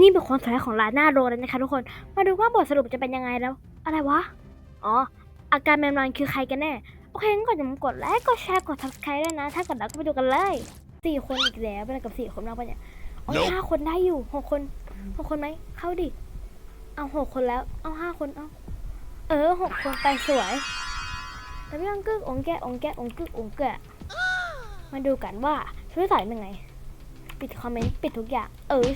นี่เป็นความสวยของลาน่าโรแล้วนะคะทุกคน มาดูว่าบทสรุปจะเป็นยังไงแล้ว อะไรวะ อ๋อ อาการแมนมันคือใครกันแน่ โอเคงั้นก่อนจะมากดไลค์กดแชร์กด subscribe ด้วยนะ ถ้ากดแล้วก็ไปดูกันเลยสี่คนอีกแล้วเป็นอะไรกับสี่คนมากปะเนี่ยอ๋อ Nope ห้าคนได้อยู่หกคนหกคนไหมเข้าดิ เอาหกคนแล้ว เอาห้าคนเอาเออหกคนไปสวยแต่พี่อังกึกองแกะองแกะองกึกองแกะมาดูกันว่าช่วยสายยังไง ปิดคอมเมนต์ปิดทุกอย่าง เออ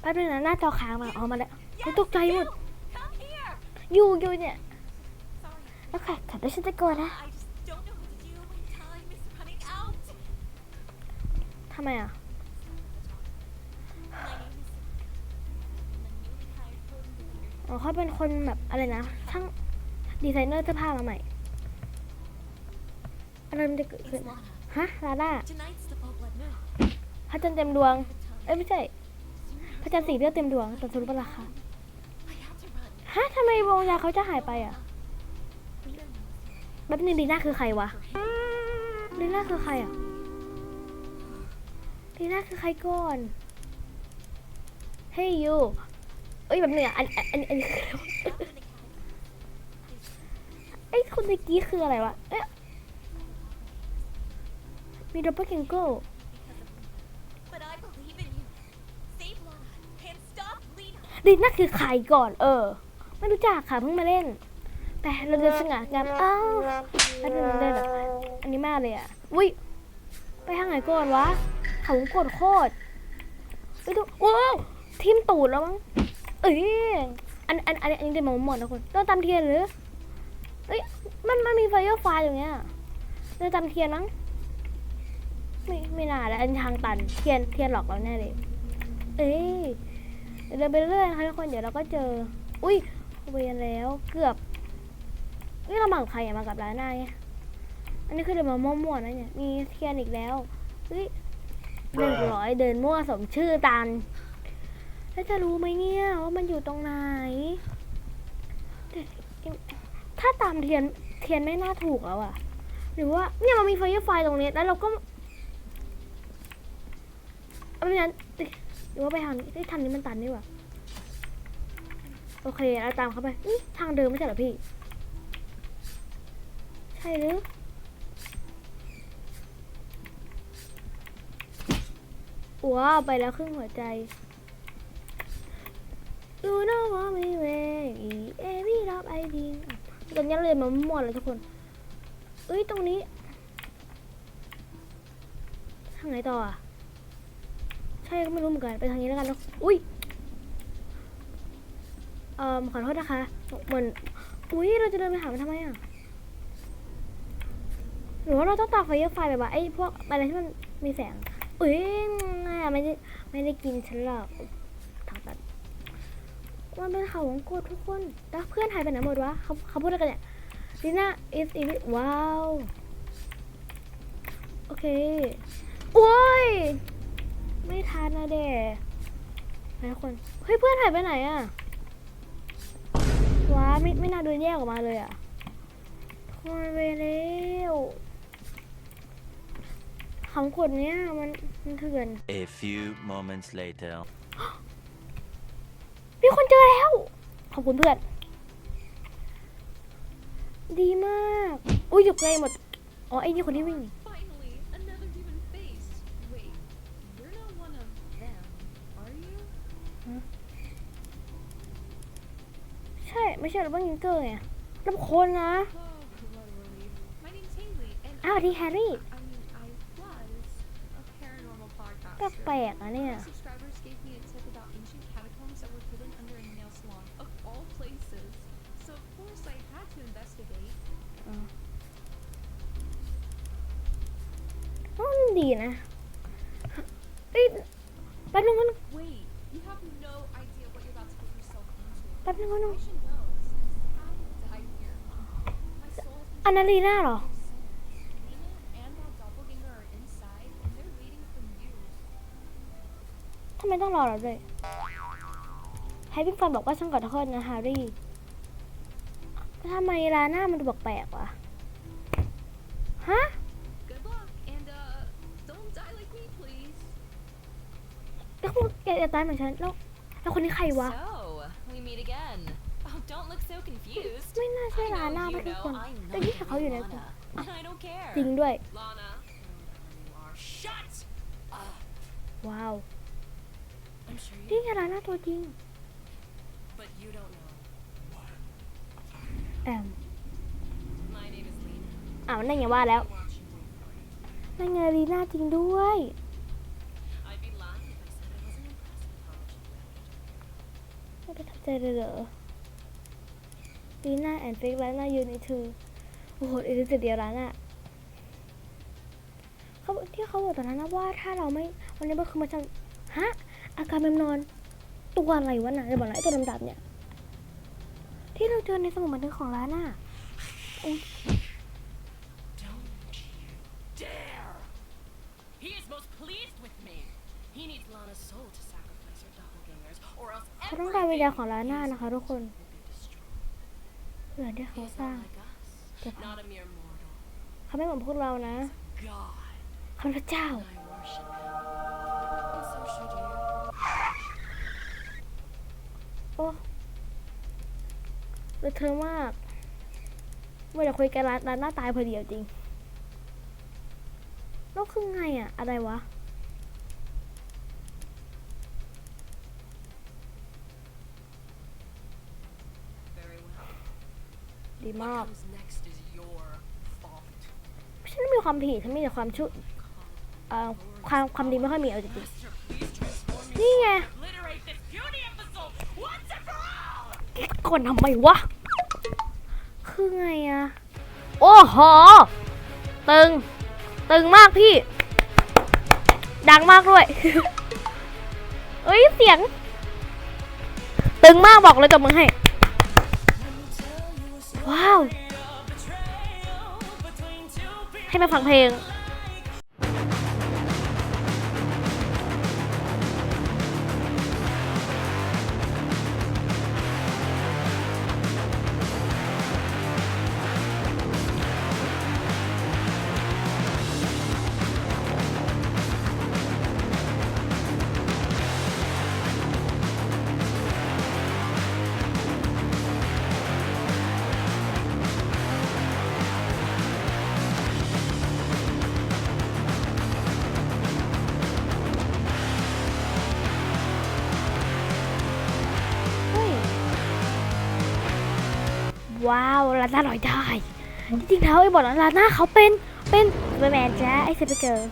แป๊บนึงนะหน้าจอค้างมาเอามาแล้วเฮ้ยตกใจหมด Come here! อยู่อยู่เนี่ย Sorry, แล้วใครขับได้ฉันจะกลัวนะ I just don't know what to do when time is running out. ทำไมอะ My name is I'm a newly hired coding leader. อ๋อเขาเป็นคนแบบอะไรนะช่างดีไซเนอร์เสื้อผ้ามาใหม่อะไรมันจะเกิดขึ้น It's Lana. ฮะลาด้า Tonight's the full blood moon. พระจันทร์เต็มดวง The time เอ้ยไม่ใช่พ ระจันทร์สีเลือดเต็มดวงแต่สรุปเป็นราคาฮะทำไมวงยาเขาจะหายไปอะแป๊บนึงดีน่าคือใครวะดีน่าคือใครอะดีน่าคือใครก่อนเฮ้ยยูเอ้ยแบบนึงอะอันอันอันไอ้คนเมื่อกี้คืออะไรวะเอ๊ะมีดับเบิลคิงโก้ But I believe in you. Save Lana and stop Lena. ดิน่าคือใครก่อน เออ ไม่รู้จักค่ะเพิ่งมาเล่นแต่เราเดินสง่างามอ้าวแล้วเดินเดินแบบอันนี้มากเลยอะอุ้ยไปทางไหนก่อนวะเขาวงกดโคตรไปดูว้าวทิมตูดแล้วมั้งเอ้ยอันอันอันอันนี้เดินมาหมดนะคนต้องตามเทียนหรือเอ้ยมันมันมีไฟเออร์ไฟอย่างเงี้ยเดินตามเทียนมั้งไม่ไม่น่าแล้วอันทางตันเทียนเทียนหลอกเราแน่เลย เอ้ย เดินไปเรื่อยๆนะคะทุกคนเดี๋ยวเราก็เจอ อุ้ยเวียนแล้วเกือบนี่เรามากับใครอะมากับร้านหน้าไงอันนี้คือเดินมามั่วๆนะเนี่ยมีเทียนอีกแล้วเฮ้ยเดินร้อยเดินมั่วสมชื่อตันแล้วจะรู้ไหมเนี่ยว่ามันอยู่ตรงไหน ถ้าตามเทียนเทียนไม่น่าถูกแล้วอะหรือว่าเนี่ยมันมีไฟไฟตรงนี้แล้วเราก็เอาไม่งั้น รือว่าไปทางนี้เอ้ทางนี้มันตันนี่หว่าโอเคเราตามเขาไปอืทางเดิมไม่ใช่เหรอพี่ ใช่หรือว้าวไปแล้วครึ่งหัวใจ You know what me way every love I did ตอนนี้เราเลยมาหมดแล้วทุกคนเอ้ยตรงนี้ ทางไหนต่ออะ ใช่ก็ไม่รู้เหมือนกันไปทางนี้แล้วกันเนาะอุ้ยเอ่อขอโทษนะคะเหมือนอุ้ยเราจะเดินไปหามันทำไมอะหรือว่าเราต้องตามไฟเยอร์ไฟแบบว่าไอ้พวกอะไรที่มันมีแสงอุ้ยไม่ได้ไม่ได้กินฉันหรอกทางตัดมันเป็นเขาวงโกดทุกคนแล้วเพื่อนหายไปไหนหมดวะเขาเขาพูดอะไรกันเนี่ยลีน่า is in it ว้าว โอเค โอ้ย ไม่ทันนะเด็ไปทุกคนเฮ้ยเพื่อนหายไปไหนอะว้าไม่ไม่น่าโดนแยกออกมาเลยอะทำไมไปเร็วของกดเนี้ยมันมันเถื่อน A few moments later. มีคนเจอแล้ว ขอบคุณเพื่อน ดีมาก อุ้ยหยุดเลยหมด อ๋อไอ้นี่คนที่วิ่ง Finally, another human face. Wait, you're not one of them, are you? ใ่ไม่ใช่ลำบ้ายิงเกอร์ไงลำโคนนะอ้าวทีแฮร์รี่ก็แปลกอะเนี่ยมันดีนะเอ้ยแป๊บนึงมันแป๊บนึงมันง I should know, since I died here. My soul has been อันนาลีน่าเหรอ ทำไมต้องรอเราด้วยแฮร์รี่ฟันบอกว่าฉันขอโทษนะฮร์รี่ทำไมลาหน้ามันดูแปลกๆวะ ฮะ แล้วคุณแกจะตายเหมือนฉันแล้วแล้วคนนี้ใครวะ So, we meet again. Oh, don't look so confused. ไม่น่าใช่ I ลา know น่า you ไม่ทุก know คน I'm แต่นี่ nothing เขาอยู่ใน like Lana, and I don't care. จริงด้วย Lana. You are. Shut! ว้าว I'm sure you นี่ไงลาน่าตัวจริง but you don't know. แอม My name is Lena. อ้าวนั่นไงว่าแล้ว Watching wait for you. นั่นไงลีน่าจริงด้วย I'd be lying if I said I wasn't impressed with how much you managed. ไม่ประทับใจเลยเหรอ ลีน่าแอนเฟกลาน่าอยู่ในเธอโอ้โหเอลิซเดียวลาน่าเขาบอกที่เขาบอกตอนนั้นนะว่าถ้าเราไม่วันนี้มันคือมันจะฮะอาการแบบนอน ตัวอะไรวะน่ะจะบอกนะไอ้ตัวดำๆเนี่ย ที่เราเจอในสมุดบันทึกของลาน่า Don't you dare! He is most pleased with me. He needs Lana's soul to sacrifice her doppelgangers, or else เขาต้องการวิญญาณของลาน่า everything นะคะทุกคน will be destroyed. เพื่อที่เขา He is สร้าง not like us. จะพัง Not a mere mortal. เขาไม่เหมือนพวกเรานะ God. เขาพระเจ้า And I worship him. And so should you. โอ้เลอะเธอะมากเมื่อจะคุยกันร้านร้านหน้าตายพอดีเอาจริงแล้วคือไงอะอะไรวะ ดีมากฉันไม่มีความผิดฉันมีแต่ความชั่วเอ่อความความดีไม่ค่อยมีเอาจริงๆนี่ไงกก่อนทำไมวะ คือไงอะโอ้โหตึง ตึงมากพี่ ดังมากด้วย เอ้ย เสียง ตึงมากบอกเลยกับมึงให้ ว้าว ให้มาฟังเพลง ว้าวลาน่าลอยได้ จริงๆแล้วไอ้บอกแล้วลาน่าเขาเป็นเป็นเปอร์แมนจ้าไอ้เซปเปอร์เกิร์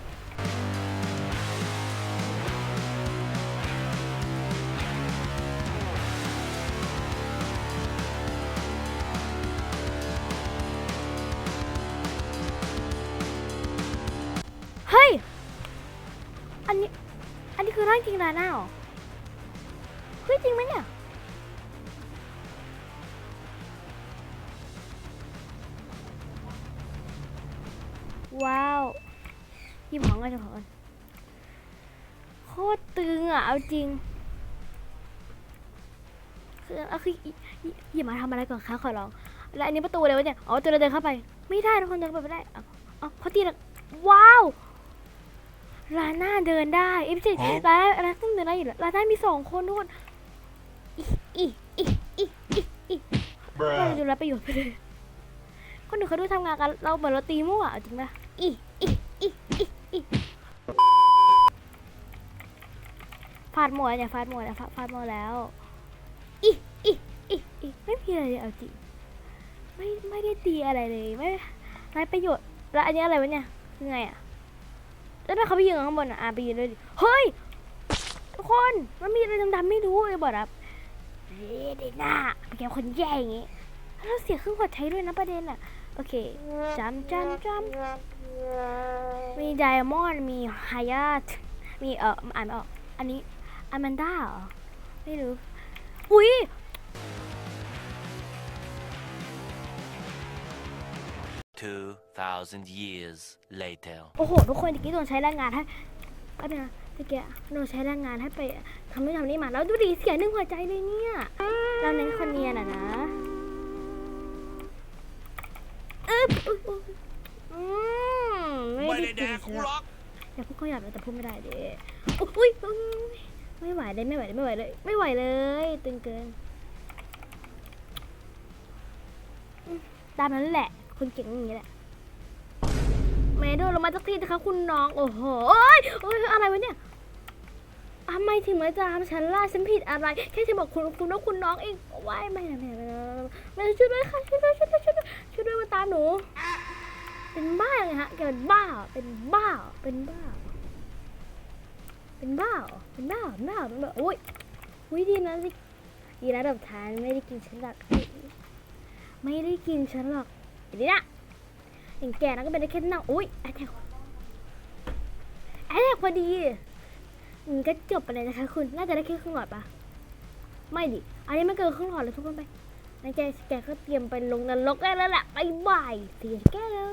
เฮ้ย อันนี้ อันนี้คือร่างจริงลาน่าเหรอเฮ้ยจริงไหมเนี่ย ว้าวหยิบของกันหยิบของกันโคตรตึงอะ เอาจริง คือเอาคือหยิหยิหยิบมาทำอะไรก่อนคะขอร้อง แล้วอันนี้ประตูเลยวะเนี่ย อ๋อตัวเราเดินเข้าไป ไม่ได้ทุกคนเดินเข้าไปไม่ได้เอ๋อาเขาตีละว้าวลาน่าเดินได้เอ้ยไม่ใช่ลาน่าลาน่าต้องเดินได้อยู่แล้วลาน่ามีสองคนทุกคนอีอีอีอีอีอีเราดูแลประโยชน์ไปเลยคนอื่นเขาดูทำงานกันเราเหมือนเราตีมั่วเอาจริงปะ อีอีอีอีอีฟาดหมดอย่าฟาดหมดอย่าฟาดหมดแล้วอีอีอีอีไม่มีอะไรเลยเอาจริงไม่ไม่ได้ตีอะไรเลยไม่ไร้ประโยชน์แล้วอันนี้อะไรวะเนี่ยคือไงอะแล้วทำไมเขาไปยืนข้างบนอะอะไปยืนด้วยดิเฮ้ยทุกคนมันมีอะไรดำๆไม่รู้เลยบอกนะเฮ้ยเด็กหน้าเป็นแกคนแย่อย่างงี้แล้วเสียครึ่งหัวใจด้วยนะประเด็นอะโอเคจำจำจำ มีไดมอนด์มีไฮยาตมีเอ่ออ่านไม่ออก อันนี้อแมนด้าเหรอ ไม่รู้ อุ้ย2,000 years later. โอ้โห ทุกคนตะกี้โดนใช้แรงงานให้ก็เนี่ยนะตะกี้โดนใช้แรงงานให้ไปทำนู่นทำนี่มา แล้วดูดิเสียหนึ่งหัวใจเลยเนี่ยเราเน้นคนเนียนอะนะอึ๊บอุ๊ยอุ๊ยอืม ไม่ได้กินหรอกอย่าพูดก็อยากแต่พูดไม่ได้เด้อุ้ยอุ้ยไม่ไหวเลยไม่ไหวเลยไม่ไหวเลยไม่ไหวเลยตึงเกินตามนั้นแหละคนเก่งอย่างนี้แหละแม่โดนลงมาสักทีนะคะคุณน้องโอ้โหโอ้ยโอ้ยอะไรวะเนี่ยทำไมถึงมาจามฉันล่ะฉันผิดอะไรแค่จะบอกคุณคุณว่าคุณน้องเองว้ายไม่ไม่ไม่ไม่ไม่ช่วยด้วยค่ะช่วยด้วยช่วยด้วยช่วยด้วยช่วยด้วยมาตามหนู ไงฮะแกเป็นบ้า เป็นบ้า เป็นบ้า เป็นบ้า เป็นบ้าเป็นบ้าเหรอเป็นบ้าโอ้ยอุ้ยดีนะสิดีนะดับทานไม่ได้กินฉันหรอกไม่ได้กินฉันหรอกเดี๋ยวนะอย่างแกนะก็เป็นได้แค่นั่งอุ้ยแอทแทกแอทแทกพอดีก็จบไปเลยนะคะคุณ น่าจะได้แค่ครึ่งหลอดปะไม่ดิ อันนี้ไม่เกินครึ่งหลอดเลยทุกคนไปงั้แกแกก็เตรียมไปลงนรกได้แล้วแหละบายบายเสียแกแล้ว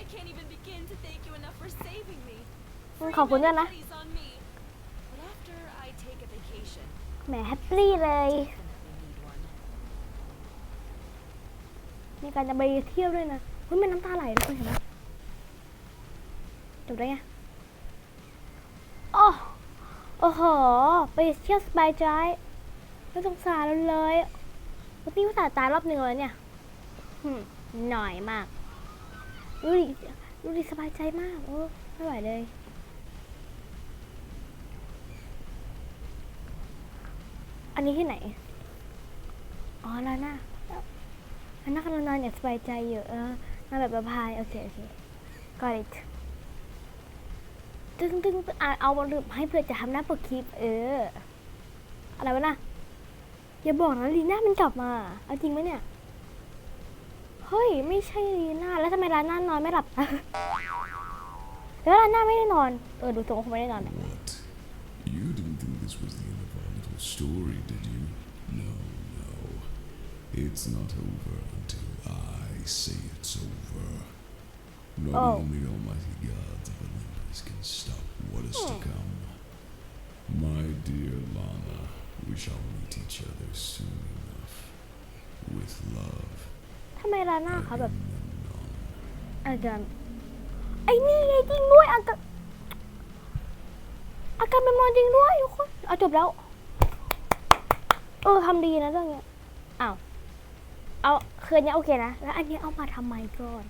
I can't even begin to thank you enough for saving me. อืมขอบคุณด้วยนะ Free on me. But after I take a vacation, แหมแฮปปี้เลย definitely need one. มีการจะไปเที่ยวด้วยนะเฮ้ยมันน้ำตาไหลนะคุณเห็นไหมจบได้ไงโอ้โอ้โห ไปเที่ยวสบายใจไม่สงสารเราเลยวันนี้ภาษาห์ตายรอบหนึ่งเลยเนี่ยหึ่มหน่อยมาก ดูดิดูดิสบายใจมากโอ้ไม่ไหวเลยอันนี้ที่ไหน อ๋อลาน่าอันนั้นกำลังนอนอย่างสบายใจอยู่เออนอนแบบประพายโอเค โอเค got it ตึงตึงตึงเอาบอลลูนให้เพื่อจะทำหน้าปกคลิป เออ อะไรวะน่ะอย่าบอกนะลีน่ามันกลับมา เอาจริงไหมเนี่ย เฮ้ย ไม่ใช่ลีน่าแล้วทำไมลาน่านอนไม่หลับแล้วลาน่าไม่ได้นอน เออ ดูทรงคงไม่ได้นอนแหละ What? You didn't think this was the end of our little story, did you? No, no. It's not over until I say it's over. Not Oh. even the almighty gods of Olympus can stop what is to come. My dear Lana, we shall meet each other soon enough. With love. ทำไมลาน่าเขาแบบอาการไอ้นี่ไงจริงด้วยอาการอาการเป็นมอนจริงด้วยทุกคนเอาจบแล้ว เออทำดีนะเรื่องเนี้ยอ้าวเอาคืนนี้โอเคนะ แล้ว อันนี้เอามาทำไมก่อน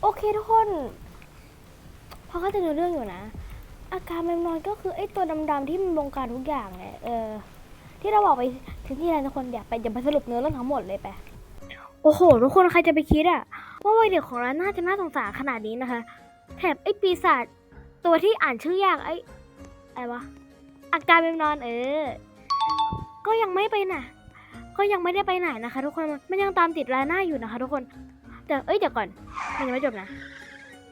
โอเคทุกคนพอเขาใจในเรื่องอยู่นะ อาการเป็นมอนก็คือไอ้ตัวดำๆที่มันบงการทุกอย่างไงเออ ที่เราบอกไปถึงที่ไรทุกคนอย่าไปอย่าไปสรุปเนื้อเรื่องทั้งหมดเลยไป โอ้โห ทุกคนใครจะไปคิดอะว่าวัยเด็กของเราน่าจะน่าสงสารขนาดนี้นะคะ แถบไอ้ปีศาจตัวที่อ่านชื่อยากไอ้อะไรวะอาการเป็นนอนเออ ก็ยังไม่ไปไหนก็ยังไม่ได้ไปไหนนะคะ ทุกคนมันยังตามติดลาหน้าอยู่นะคะ ทุกคน แต่เอ้ยเดี๋ยวก่อนมันยังไม่จบนะ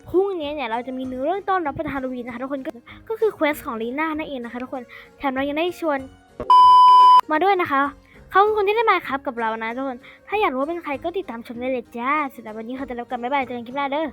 พรุ่งนี้เนี่ยเราจะมีเนื้อเรื่องต้อนรับประธานฮาโลวีนะคะทุกคนก็คือเควสของลีน่านั่นเองนะคะ ทุกคนแถมเรายังได้ชวนมาด้วยนะคะ ขาคือคนที่ได้มาครับกับเรานะทุกคน ถ้าอยากรู้ว่าเป็นใครก็ติดตามชมได้เลยจ้าสำหรับวันนี้เขาจะรับกันบ๊ายบายเจอกันคลิปหน้าเด้อ